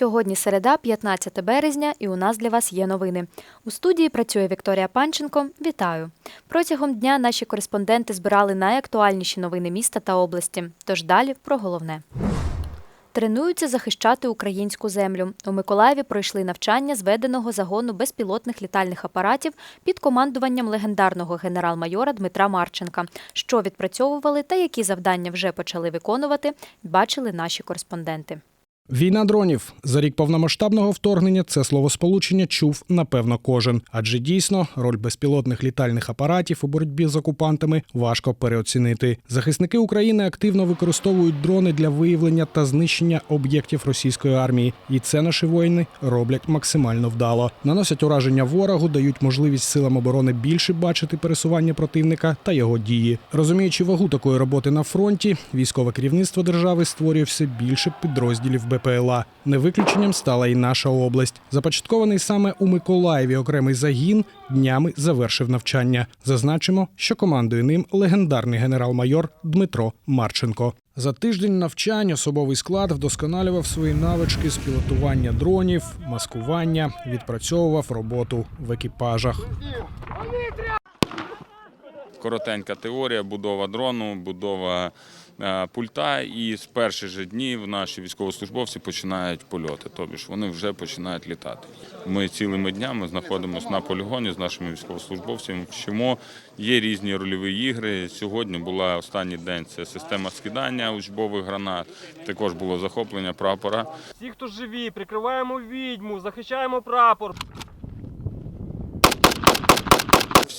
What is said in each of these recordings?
Сьогодні середа, 15 березня, і у нас для вас є новини. У студії працює Вікторія Панченко. Вітаю! Протягом дня наші кореспонденти збирали найактуальніші новини міста та області. Тож далі про головне. Тренуються захищати українську землю. У Миколаєві пройшли навчання зведеного загону безпілотних літальних апаратів під командуванням легендарного генерал-майора Дмитра Марченка. Що відпрацьовували та які завдання вже почали виконувати, бачили наші кореспонденти. Війна дронів за рік повномасштабного вторгнення це словосполучення чув напевно кожен, адже дійсно роль безпілотних літальних апаратів у боротьбі з окупантами важко переоцінити. Захисники України активно використовують дрони для виявлення та знищення об'єктів російської армії, і це наші воїни роблять максимально вдало. Наносять ураження ворогу, дають можливість силам оборони більше бачити пересування противника та його дії. Розуміючи вагу такої роботи на фронті, військове керівництво держави створює все більше підрозділів БПЛА. Не виключенням стала і наша область. Започаткований саме у Миколаєві окремий загін днями завершив навчання. Зазначимо, що командує ним легендарний генерал-майор Дмитро Марченко. За тиждень навчань особовий склад вдосконалював свої навички з пілотування дронів, маскування, відпрацьовував роботу в екіпажах. коротенька теорія, будова дрону, будова пульта. І з перших же днів наші військовослужбовці починають польоти. Тобі ж вони вже починають літати. Ми цілими днями знаходимося на полігоні з нашими військовослужбовцями. Вчимо. Є різні рольові ігри. Сьогодні була останній день. Це система скидання учбових гранат. Також було захоплення прапора. Всі, хто живі, прикриваємо відьму, захищаємо прапор.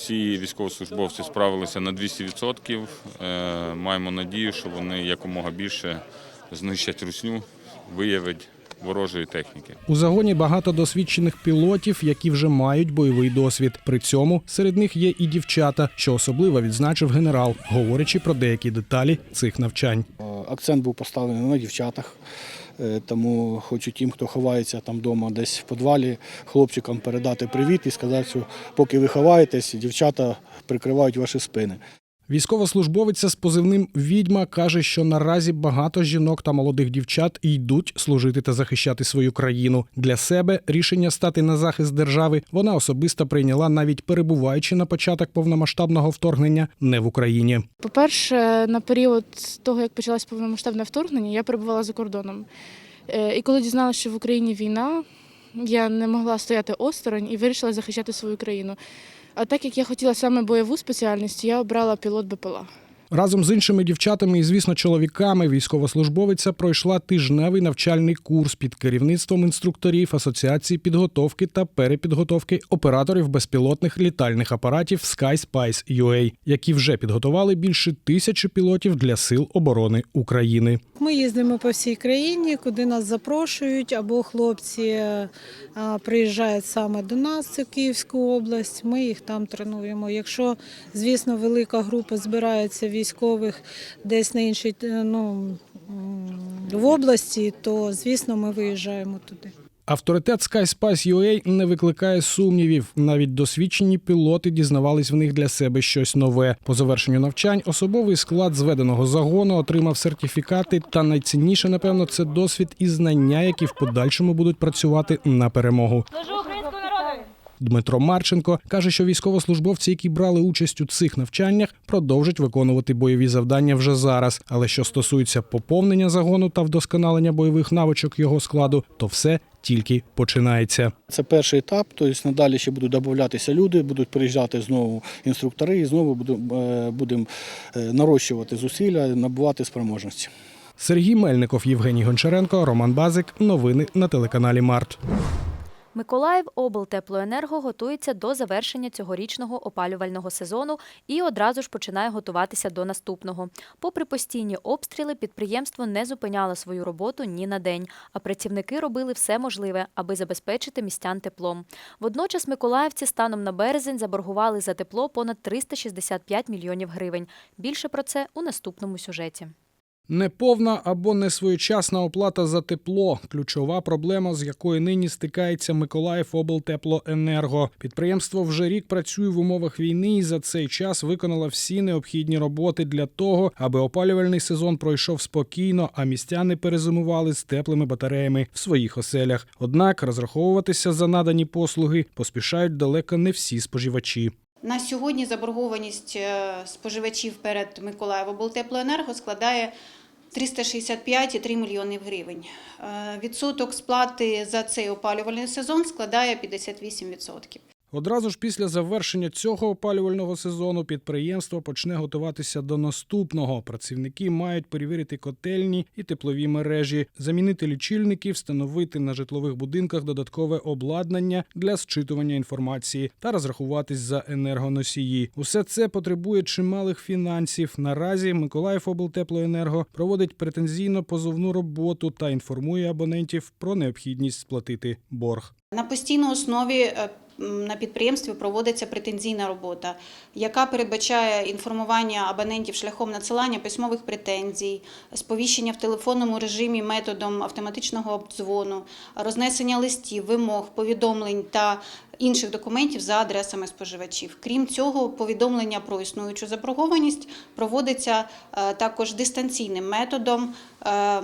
Всі військовослужбовці справилися на 200%. Е, Маємо надію, що вони якомога більше знищать русню, виявить ворожої техніки. У загоні багато досвідчених пілотів, які вже мають бойовий досвід. При цьому серед них є і дівчата, що особливо відзначив генерал, говорячи про деякі деталі цих навчань. Е, Акцент був поставлений на дівчатах. Е, Тому хочу тим, хто ховається там вдома десь в подвалі, хлопчикам передати привіт і сказати, що поки ви ховаєтесь, дівчата прикривають ваші спини. Військовослужбовиця з позивним відьма каже, що наразі багато жінок та молодих дівчат йдуть служити та захищати свою країну. Для себе рішення стати на захист держави вона особисто прийняла навіть перебуваючи на початок повномасштабного вторгнення не в Україні. По-перше, на період того, як почалось повномасштабне вторгнення, я перебувала за кордоном. Е, І коли дізналася, що в Україні війна, я не могла стояти осторонь і вирішила захищати свою країну. А так як я хотіла саме бойову спеціальність, я обрала пілот БПЛА. Разом з іншими дівчатами і, звісно, чоловіками військовослужбовиця пройшла тижневий навчальний курс під керівництвом інструкторів Асоціації підготовки та перепідготовки операторів безпілотних літальних апаратів SkySpice UA, які вже підготували більше тисячі пілотів для сил оборони України. Ми їздимо по всій країні, куди нас запрошують, або хлопці е, приїжджають саме до нас, це Київську область. Ми їх там тренуємо. Якщо, звісно, велика група збирається військових десь на іншій е, ну, в області, то звісно ми виїжджаємо туди. Авторитет SkySpice UA не викликає сумнівів. Навіть досвідчені пілоти дізнавались в них для себе щось нове. По завершенню навчань особовий склад зведеного загону отримав сертифікати. Та найцінніше, напевно, це досвід і знання, які в подальшому будуть працювати на перемогу. Дмитро Марченко каже, що військовослужбовці, які брали участь у цих навчаннях, продовжать виконувати бойові завдання вже зараз. Але що стосується поповнення загону та вдосконалення бойових навичок його складу, то все тільки починається. Це перший етап, тобто надалі ще будуть додатися люди, будуть приїжджати знову інструктори і знову будемо е, е, нарощувати зусилля, набувати спроможності. Сергій Мельников, Євгеній Гончаренко, Роман Базик. Новини на телеканалі Март. Миколаїв облтеплоенерго готується до завершення цьогорічного опалювального сезону і одразу ж починає готуватися до наступного. Попри постійні обстріли, підприємство не зупиняло свою роботу ні на день, а працівники робили все можливе, аби забезпечити містян теплом. Водночас миколаївці станом на березень заборгували за тепло понад 365 мільйонів гривень. Більше про це у наступному сюжеті. Неповна або несвоєчасна оплата за тепло ключова проблема, з якою нині стикається Миколаїв облтеплоенерго. Підприємство вже рік працює в умовах війни і за цей час виконало всі необхідні роботи для того, аби опалювальний сезон пройшов спокійно, а містяни перезимували з теплими батареями в своїх оселях. Однак розраховуватися за надані послуги поспішають далеко не всі споживачі. На сьогодні заборгованість е, споживачів перед Миколаєвоблтеплоенерго складає 365,3 мільйонів гривень. Е, Відсоток сплати за цей опалювальний сезон складає 58%. Одразу ж після завершення цього опалювального сезону підприємство почне готуватися до наступного. Працівники мають перевірити котельні і теплові мережі, замінити лічильники, встановити на житлових будинках додаткове обладнання для зчитування інформації та розрахуватись за енергоносії. Усе це потребує чималих фінансів. Наразі Миколаїв облтеплоенерго проводить претензійно позовну роботу та інформує абонентів про необхідність сплатити борг. На постійній основі е, на підприємстві проводиться претензійна робота, яка передбачає інформування абонентів шляхом надсилання письмових претензій, сповіщення в телефонному режимі методом автоматичного обдзвону, рознесення листів, вимог, повідомлень та інших документів за адресами споживачів. Крім цього, повідомлення про існуючу заборгованість проводиться е, також дистанційним методом е,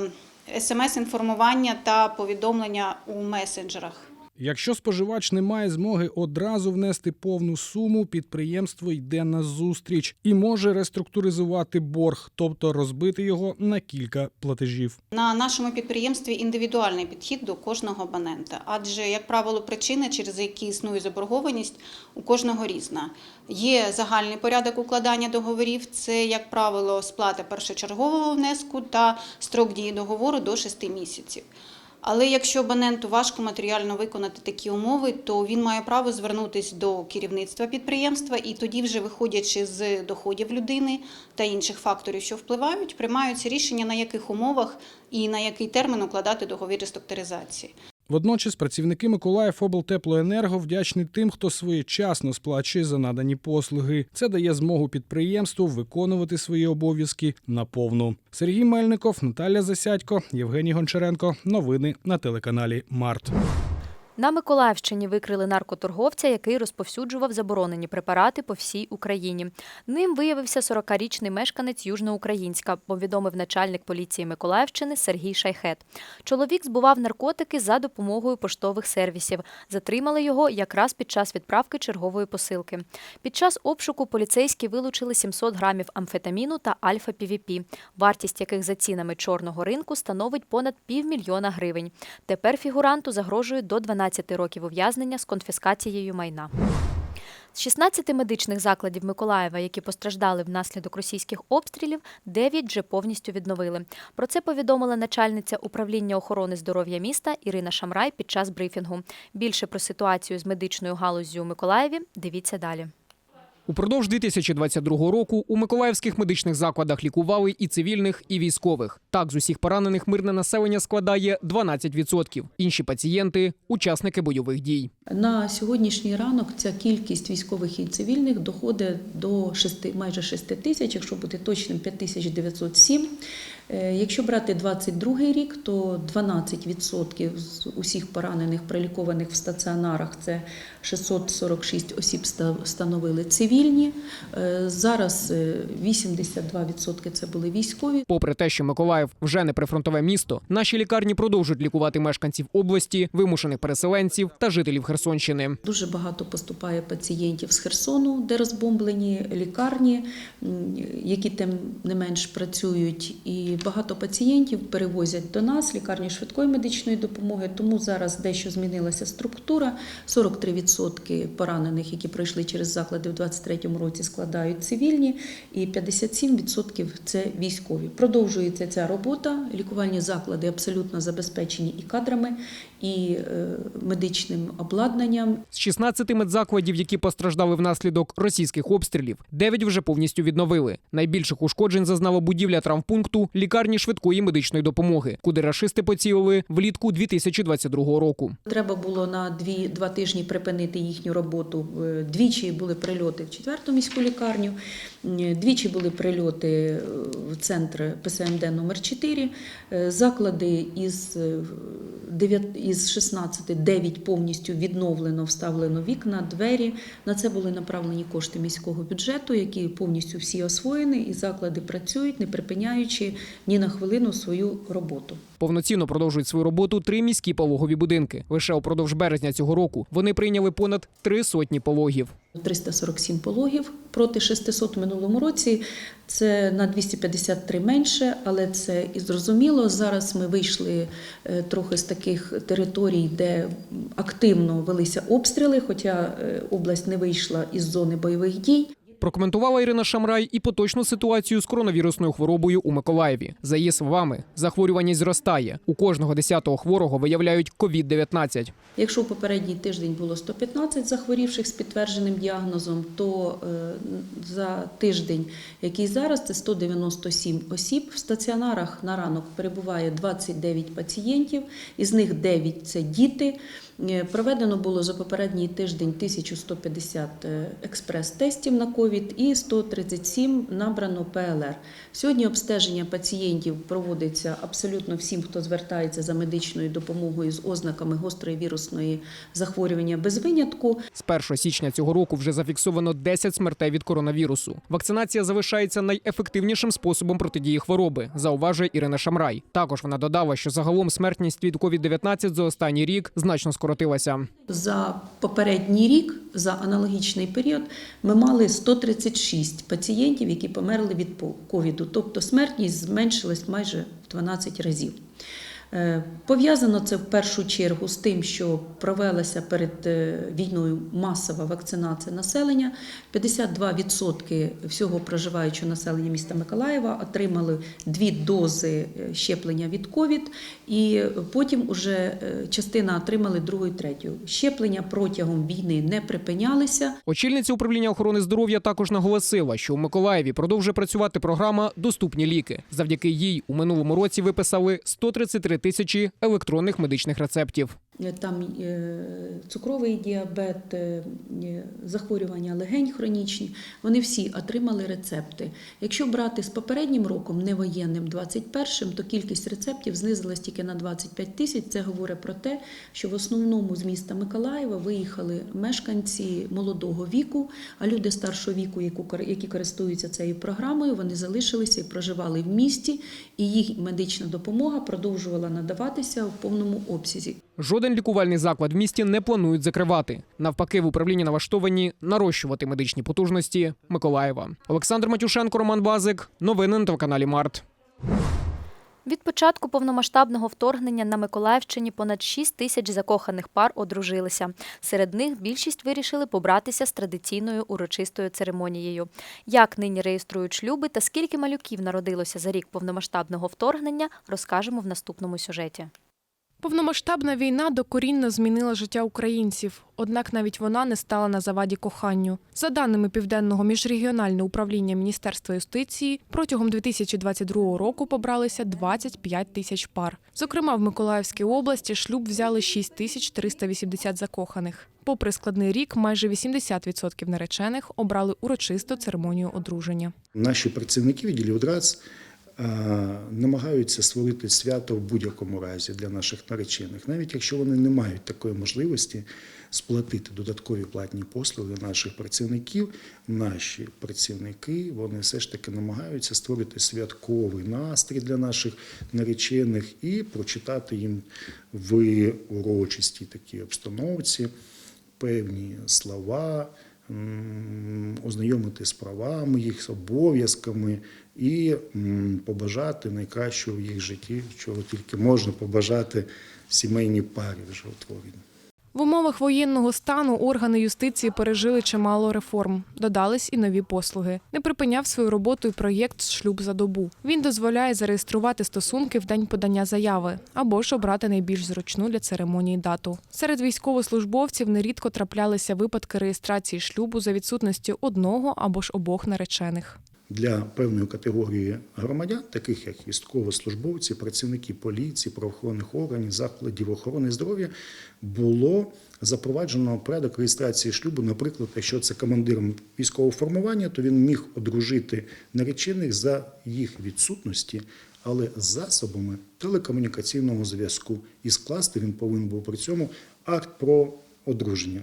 смс-інформування та повідомлення у месенджерах. Якщо споживач не має змоги одразу внести повну суму, підприємство йде на зустріч і може реструктуризувати борг, тобто розбити його на кілька платежів. На нашому підприємстві індивідуальний підхід до кожного абонента, адже, як правило, причина, через які існує заборгованість, у кожного різна. Є загальний порядок укладання договорів, це, як правило, сплата першочергового внеску та строк дії договору до 6 місяців. Але якщо абоненту важко матеріально виконати такі умови, то він має право звернутися до керівництва підприємства і тоді, вже виходячи з доходів людини та інших факторів, що впливають, приймаються рішення на яких умовах і на який термін укладати договір реструктуризації. Водночас працівники Миколаїв облтеплоенерго вдячні тим, хто своєчасно сплачує за надані послуги. Це дає змогу підприємству виконувати свої обов'язки наповну. Сергій Мельников, Наталя Засядько, Євгеній Гончаренко. Новини на телеканалі Март. На Миколаївщині викрили наркоторговця, який розповсюджував заборонені препарати по всій Україні. Ним виявився 40-річний мешканець Южноукраїнська, повідомив начальник поліції Миколаївщини Сергій Шайхет. Чоловік збував наркотики за допомогою поштових сервісів. Затримали його якраз під час відправки чергової посилки. Під час обшуку поліцейські вилучили 700 грамів амфетаміну та альфа-півіпі, вартість яких за цінами чорного ринку становить понад півмільйона гривень. Тепер фігуранту загрожує до 12 років ув'язнення з конфіскацією майна. З 16 медичних закладів Миколаєва, які постраждали внаслідок російських обстрілів, 9 вже повністю відновили. Про це повідомила начальниця управління охорони здоров'я міста Ірина Шамрай під час брифінгу. Більше про ситуацію з медичною галуззю у Миколаєві дивіться далі. Упродовж 2022 року у миколаївських медичних закладах лікували і цивільних, і військових. Так, з усіх поранених мирне населення складає 12%. Інші пацієнти учасники бойових дій. На сьогоднішній ранок ця кількість військових і цивільних доходить до 6, майже 6 тисяч, якщо бути точним, 5907. Е, Якщо брати 22 рік, то 12% з усіх поранених, прилікованих в стаціонарах, це 646 осіб ста- становили цивільні. Е, Зараз е, 82% це були військові. Попри те, що Миколаїв вже не прифронтове місто, наші лікарні продовжують лікувати мешканців області, вимушених переселенців та жителів Херсонщини. Дуже багато поступає пацієнтів з Херсону, де розбомблені лікарні, які тим не менш працюють. І багато пацієнтів перевозять до нас лікарні швидкої медичної допомоги. Тому зараз дещо змінилася структура. 43% поранених, які пройшли через заклади в 2023 році, складають цивільні, і 57% це військові. Продовжується ця робота. Лікувальні заклади абсолютно забезпечені і кадрами, і е, медичним обладнанням. З 16 медзакладів, які постраждали внаслідок російських обстрілів, 9 вже повністю відновили. Найбільших ушкоджень зазнала будівля травмпункту лікарні швидкої медичної допомоги, куди рашисти поцілили влітку 2022 року. Треба було на дві, два тижні припинити їхню роботу. Е, Двічі були прильоти в четверту міську лікарню, е, двічі були прильоти е, в центр ПСМД номер 4 Е, Заклади із, е, дев'ят- із 16 9 повністю відновлено, вставлено вікна, двері. На це були направлені кошти міського бюджету, які повністю всі освоєні, і заклади працюють, не припиняючи ні на хвилину свою роботу. Повноцінно продовжують свою роботу три міські пологові будинки. Лише упродовж березня цього року вони прийняли понад три сотні пологів. 347 пологів проти 600 в минулому році. Це на 253 менше, але це і зрозуміло. Зараз ми вийшли е, трохи з таких територій, де активно велися обстріли, хоча е, область не вийшла із зони бойових дій. Прокоментувала Ірина Шамрай і поточну ситуацію з коронавірусною хворобою у Миколаєві. За її словами, захворюваність зростає. У кожного десятого хворого виявляють COVID-19. Якщо в попередній тиждень було 115 захворівших з підтвердженим діагнозом, то е, за тиждень, який зараз, це 197 осіб. В стаціонарах на ранок перебуває 29 пацієнтів, із них 9 – це діти. Е, Проведено було за попередній тиждень 1150 е, експрес-тестів на ковід і 137 набрано ПЛР. Сьогодні обстеження пацієнтів проводиться абсолютно всім, хто звертається за медичною допомогою з ознаками гострої вірусної захворювання без винятку. З 1 січня цього року вже зафіксовано 10 смертей від коронавірусу. Вакцинація залишається найефективнішим способом протидії хвороби, зауважує Ірина Шамрай. Також вона додала, що загалом смертність від COVID-19 за останній рік значно скоротилася. За попередній рік, за аналогічний період, ми мали 136 пацієнтів, які померли від ковіду. Тобто смертність зменшилась майже в 12 разів. Е, Пов'язано це в першу чергу з тим, що провелася перед е, війною масова вакцинація населення. 52% всього проживаючого населення міста Миколаєва отримали дві дози е, щеплення від ковід, і потім уже частина отримали другу і третю. Щеплення протягом війни не припинялися. Очільниця управління охорони здоров'я також наголосила, що у Миколаєві продовжує працювати програма Доступні ліки. Завдяки їй у минулому році виписали 133 тисячі електронних медичних рецептів. Е, Там е, цукровий діабет, е, захворювання легень хронічні. Вони всі отримали рецепти. Якщо брати з попереднім роком, не воєнним, 21-м, то кількість рецептів знизилась тільки на 25 тисяч. Це говорить про те, що в основному з міста Миколаєва виїхали мешканці молодого віку, а люди старшого віку, які користуються цією програмою, вони залишилися і проживали в місті, і їх медична допомога продовжувала надаватися в повному обсязі. Жоден лікувальний заклад в місті не планують закривати. Навпаки, в управлінні налаштовані нарощувати медичні потужності Миколаєва. Олександр Матюшенко, Роман Базик. Новини на телеканалі Март. Від початку повномасштабного вторгнення на Миколаївщині понад 6 тисяч закоханих пар одружилися. Серед них більшість вирішили побратися з традиційною урочистою церемонією. Як нині реєструють шлюби та скільки малюків народилося за рік повномасштабного вторгнення, розкажемо в наступному сюжеті. Повномасштабна війна докорінно змінила життя українців, однак навіть вона не стала на заваді коханню. За даними Південного міжрегіонального управління Міністерства юстиції, протягом 2022 року побралися 25 тисяч пар. Зокрема, в Миколаївській області шлюб взяли 6 тисяч 380 закоханих. Попри складний рік, майже 80% наречених обрали урочисту церемонію одруження. Наші працівники відділів ДРАЦ намагаються створити свято в будь-якому разі для наших наречених, навіть якщо вони не мають такої можливості сплатити додаткові платні послуги наших працівників. Наші працівники вони все ж таки намагаються створити святковий настрій для наших наречених і прочитати їм в урочистій такій обстановці певні слова, ознайомити з правами, їх з обов'язками і побажати найкращого в їх житті, чого тільки можна побажати сімейній парі вже. В умовах воєнного стану органи юстиції пережили чимало реформ. Додались і нові послуги. Не припиняв свою роботу і проєкт Шлюб за добу. Він дозволяє зареєструвати стосунки в день подання заяви або ж обрати найбільш зручну для церемонії дату. Серед військовослужбовців нерідко траплялися випадки реєстрації шлюбу за відсутності одного або ж обох наречених. Для певної категорії громадян, таких як військовослужбовці, працівники поліції, правоохоронних органів, закладів охорони здоров'я, було запроваджено порядок реєстрації шлюбу. Наприклад, якщо це командиром військового формування, то він міг одружити наречених за їх відсутності, але засобами телекомунікаційного зв'язку. І скласти він повинен був при цьому акт про одруження.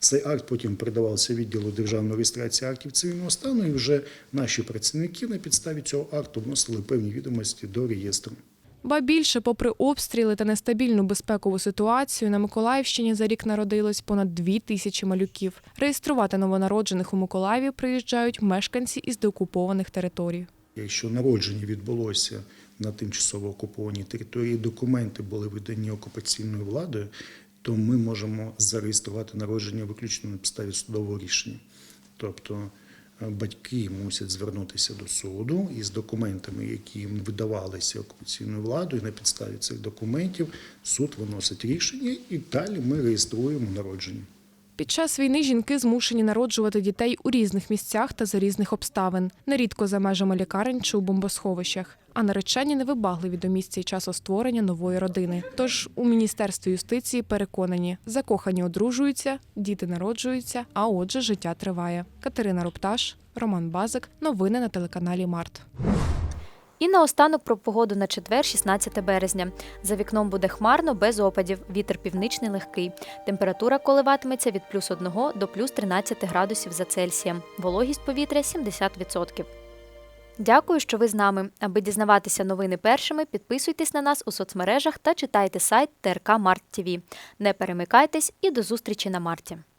Цей акт потім передавався відділу державної реєстрації актів цивільного стану, і вже наші працівники на підставі цього акту вносили певні відомості до реєстру. Ба більше, попри обстріли та нестабільну безпекову ситуацію, на Миколаївщині за рік народилось понад дві тисячі малюків. Реєструвати новонароджених у Миколаєві приїжджають мешканці із деокупованих територій. Якщо народження відбулося на тимчасово окупованій території, документи були видані окупаційною владою, то ми можемо зареєструвати народження виключно на підставі судового рішення. Тобто е, батьки мусять звернутися до суду із документами, які їм видавалися окупаційною владою. На підставі цих документів суд виносить рішення, і далі ми реєструємо народження. Під час війни жінки змушені народжувати дітей у різних місцях та за різних обставин, нерідко за межами лікарень чи у бомбосховищах. А наречені невибагливі до місця і часу створення нової родини. Тож у міністерстві юстиції переконані, закохані одружуються, діти народжуються, а отже, життя триває. Катерина Рупташ, Роман Базик. Новини на телеканалі Март. І наостанок про погоду на четвер, 16 березня. За вікном буде хмарно, без опадів. Вітер північний легкий. Температура коливатиметься від плюс 1 до плюс 13 градусів за Цельсієм. Вологість повітря 70%. Дякую, що ви з нами. Аби дізнаватися новини першими, підписуйтесь на нас у соцмережах та читайте сайт ТРК Март ТВ. Не перемикайтесь і до зустрічі на марті.